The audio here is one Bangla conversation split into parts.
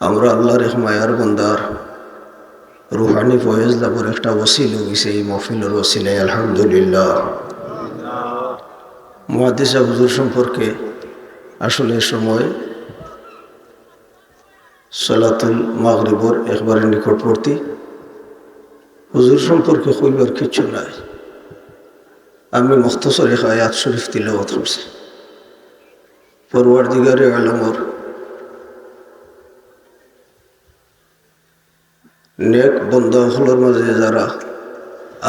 আমরা আল্লাহর মায়ার বন্দার রুহানি ফয়েজ লাভর একটা ওসিল হয়েছে এই মহফিলের ওসিলায়, আলহামদুলিল্লাহ। মহাদিসা হুজুর সম্পর্কে আসলে সময় সলাতুল মাগরিবর একবারে নিকটবর্তী। হুজুর সম্পর্কে কইবার কিছু নাই। আমি মুখতসর এক আয়াত শরীফ তিলাওয়াত করছি। পরওয়ার দিগারে আলমর নেক বন্ধাসকলের মাঝে যারা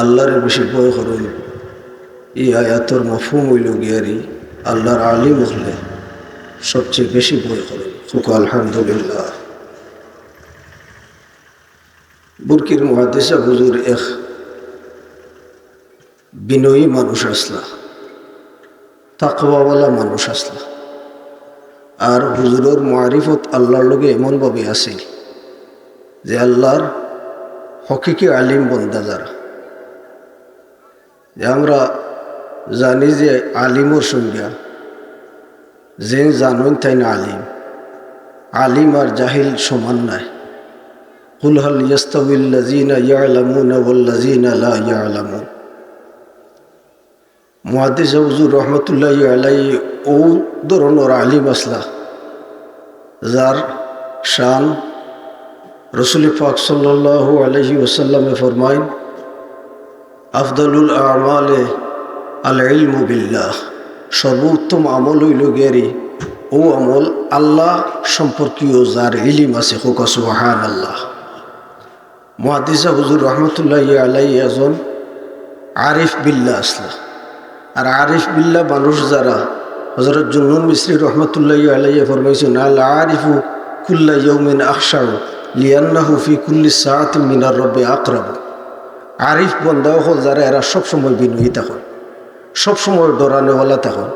আল্লাহরে বেশি ভয় করুন ই আয়াতর মফুম হইল গিয়ারি, আল্লাহর আলিম হলে সবচেয়ে বেশি ভয় করুন সুখ, আলহামদুলিল্লাহ। বুরকির মহাদেশা হুজুর এক বিনয়ী মানুষ আসলা, তাকওয়াওয়ালা মানুষ আসলা। আর হুজুরের মারিফত আল্লাহর লগে এমনভাবে আছিল যে আল্লাহর হকিকে আলিম বন্দা যারা। যে আমরা জানি যে আলিমর সংজ্ঞা যে জানুন তাই না আলিম। আলিম আর জাহিল সমান নাই। কুল হল ইয়াস্তাউল্লাজিনা ইয়ালামুনা ওয়াল্লাজিনা লা ইয়ালামুন। মুহাদ্দিস হুজুর রহমতুল্লাহ আলাই ও ধরনের আলিম আসলা, যার শান রসুল পাক সাল্লাল্লাহু আলহি ওসাল্লামে ফরমাইন, আফদলুল আমালে আল ইলমু বিল্লাহ। সর্বোত্তম আমল হইল গেরি। ও আমল আল্লাহ সম্পর্কীয় যার ইলিম আছে, হোক সুবাহান আল্লাহ মহাদিসা হুজুর রহমতুল্লাহ আলাই এজন আরিফ বিল্লা আসলা আর আরিফ বিল্লা মানুষ যারা হজরত জুনুন মিশ্রি রহমতুল্লাহ আলাইয়া ফরমাইছেন আল আরিফু কুল্লা ইয়ৌমিন আকশাউ লিয়ান্নাহু ফি কুল্লি সাআত মিনার রব্বে আকরাব আরিফ বন্দা হল যারা এরা সবসময় বিনয়ী তখন, সবসময় ডরানেওয়ালা তখন।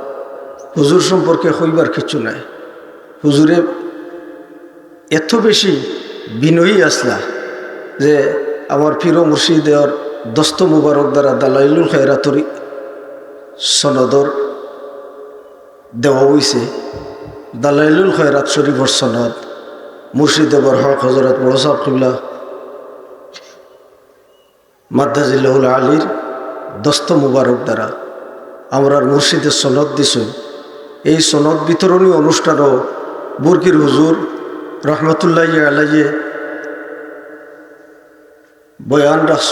হুজুর সম্পর্কে হইবার কিছু নাই। হুজুরে এত বেশি বিনয়ী আসলা যে আমার প্রিয় মুর্শিদের দস্ত মুবারক দ্বারা দালাইলুল খেরাতরি সনদর দেওয়া হয়েছে দালাইলুল খয়রাত শরীফর সনদ। মুর্শিদেবর হক হজরত বড় সাহ কিবলা, মাদ্দাজিল্লাহুল আলীর দস্ত মুবারক দ্বারা আমরা মুর্শিদের সনদ দিছ এই সনদ বিতরণী অনুষ্ঠানও বুরকির হুজুর রহমতুল্লাহ আলাইয়ে বয়ান রাখছ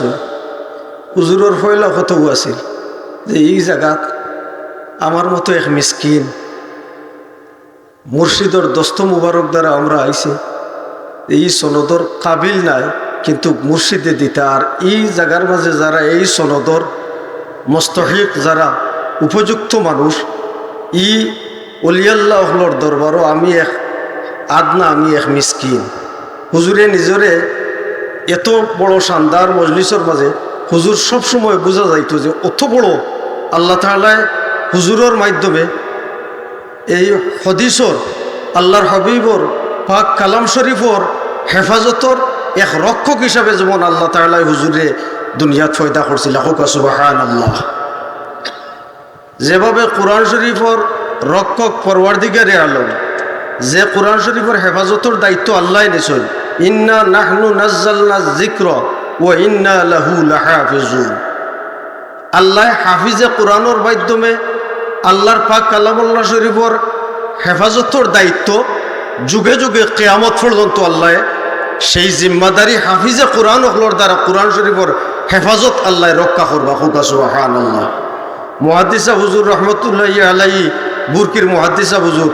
হুজুরের ফয়লা কতও আছিল যে এই জায়গাত আমার মতো এক মিসকিন মুর্শিদর দস্ত মুবারক দ্বারা আমরা আইছি। এই সনদর কাবিল নাই, কিন্তু মুর্শিদে দিতে আর এই জায়গার মাঝে যারা এই সনদর মস্তহিক, যারা উপযুক্ত মানুষ, ই অলিয়াল্লাহর দরবারও আমি এক আদনা, আমি এক মিসকিন। হুজুরে নিজরে এত বড় শানদার মজলিসের মাঝে হুজুর সবসময় বোঝা যাইতো যে অত বড় আল্লাহ তালায় হুজুরের মাধ্যমে এই হদিসর, আল্লাহর হবিবর পাক কালাম শরীফর হেফাজতর এক রক্ষক হিসাবে যেমন আল্লাহ তালাই হুজুরে দুনিয়াত ফয়দা করছিল আল্লাহ যেভাবে কোরআন শরীফর রক্ষক পরওয়ার্দিগারে আলম, যে কোরআন শরীফর হেফাজতর দায়িত্ব আল্লাহ নিছই ইন্না নাহনু নাজ্জালনা জিক্র ও ইন্না লাহু লাহাফিজুন। আল্লাহ হাফিজে কোরআনোর মাধ্যমে আল্লাহর পাক কালামুল্লাহ শরীফর হেফাজতর দায়িত্ব যুগে যুগে কেয়ামত পর্যন্ত আল্লাহ সেই জিম্মাদারি হাফিজে কোরআন হলোর দ্বারা কোরআন শরীফর হেফাজত আল্লাহ রক্ষা করবা। হুকাসুহান আল্লাহ মহাদিসা হুজুর রহমতুল্লাহ আলাই বুরকির মহাদিসা হুজুর,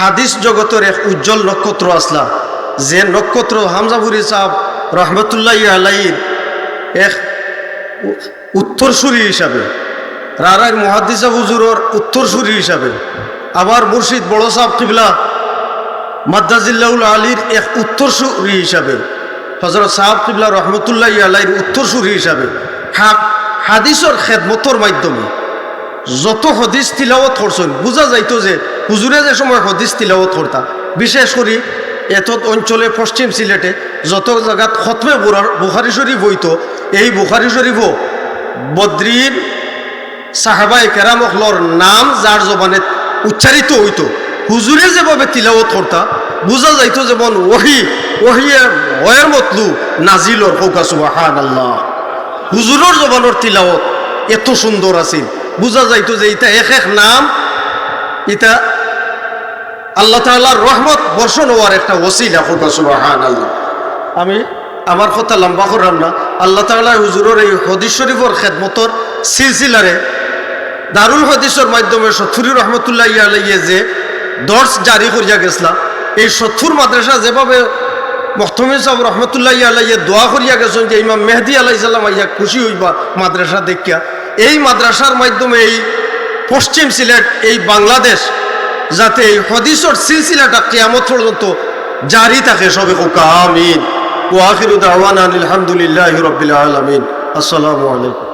হাদিস জগতের এক উজ্জ্বল নক্ষত্র আসলা, যে নক্ষত্র হামজাবুরি সাহ রহমতুল্লাহ আলাইর এক উত্তরসূরি হিসাবে রারার মহাদিসা হুজুরর উত্তরসূরি হিসাবে, আবার মুর্শিদ বড় সাহ কিবলা মাদ্দাজিল্লাউল আলীর এক উত্তরসূরি হিসাবে। হজরত সাহাব কিবলা রহমতুল্লাহ আলাইর উত্তরসূরি হিসাবে। হাদিসর খেদমতর মাধ্যমে যত হদিস তিলাওয়াত করছেন, বোঝা যাইতো যে হুজুরে যে সময় হদিস তিলাওয়াত করতা, বিশেষ করে এত অঞ্চলে পশ্চিম সিলেটে যত জায়গাত খতমে বুখারি শরীফ হইতো, এই বুখারি শরীফও বদ্রির সাহাবাই কেরামখলর নাম যার জবানে উচ্চারিত হইতো। হুজুরে যেভাবে তিলাওয়াত করতা, বুঝা যাইতো যেমন ওহি, ওহিয়ে, ওয়ের মতলু নাজিলর কৌকা সুবাহান আল্লাহ হুজুরর জবানোর তিলাওত এত সুন্দর আছিল বুঝা যাইতো যে ইটা এক এক নাম ইটা আল্লাহ তাআলার রহমত বর্ষণ হওয়ার একটা ওসিলা কৌকা সুবাহান আল্লাহ আমি আমার কথা লম্বা করলাম না, আল্লাহ তাআলা হুজুরের এই হদিস শরীফর খেদমতর সিলসিলারে দারুল হদিসের মাধ্যমে সৎফুরি রহমতুল্লাহ আলাইয়ে যে দর্শ জারি করিয়া গেছিলাম এই সৎফুর মাদ্রাসা যেভাবে মখতমিন সাহেব রহমতুল্লাহ আলাইয়ে দোয়া করিয়া গেছেন যে ইমাম মেহদি আলাই সাল্লাম আইয়া খুশি হইবা মাদ্রাসা দেখিয়া। এই মাদ্রাসার মাধ্যমে এই পশ্চিম সিলেট, এই বাংলাদেশ যাতে এই হদিসর সিলসিলাটা কিয়ামত পর্যন্ত জারি থাকে সবে কোকা আমিন। ওয়াখিরু দাওয়ানা আলহামদুলিল্লাহি রাব্বিল আলামিন। আসসালামু আলাইকুম।